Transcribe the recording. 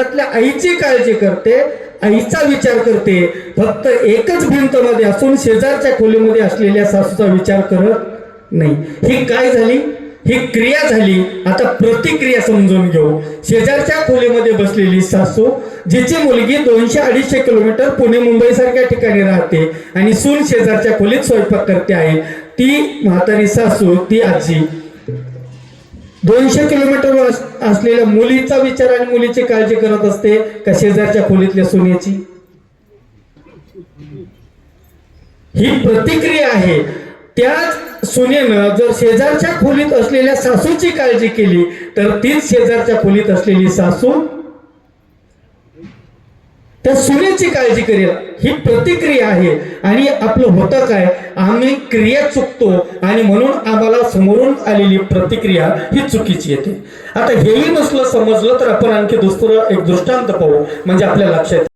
घरातल्या आईची काळजी करते आईचा विचार करते. फक्त एकच भिंत मध्ये असून शेजारच्या खोलीमध्ये असलेल्या सासूचा विचार करत नाही. ही काय झाली? ही क्रिया झाली. आता प्रतिक्रिया समजून घेऊ. शेजारच्या खोलीमध्ये बसलेली सासू जिची मुलगी दोनशे अडीचशे किलोमीटर पुणे मुंबई सारख्या ठिकाणी राहते आणि सून शेजारच्या खोलीत स्वयंपाक करते आहे. ती म्हातारी सासू ती आजी. दोनशे किलोमीटर अस- असलेल्या मुलीचा विचार आणि मुलीची काळजी करत असते का शेजारच्या खोलीतल्या सोन्याची ही प्रतिक्रिया आहे. त्याच सुनेनं जर शेजारच्या खोलीत असलेल्या सासूची काळजी केली तर तीच शेजारच्या खोलीत असलेली सासू त्या सुनेची काळजी करेल. ही प्रतिक्रिया आहे. आणि आपलं होतं काय? आम्ही क्रिया चुकतो आणि म्हणून आम्हाला समोरून आलेली प्रतिक्रिया ही चुकीची येते. आता हेही नसलं समजलं तर आपण आणखी दुसरं एक दृष्टांत पाहू. म्हणजे आपल्या लक्षात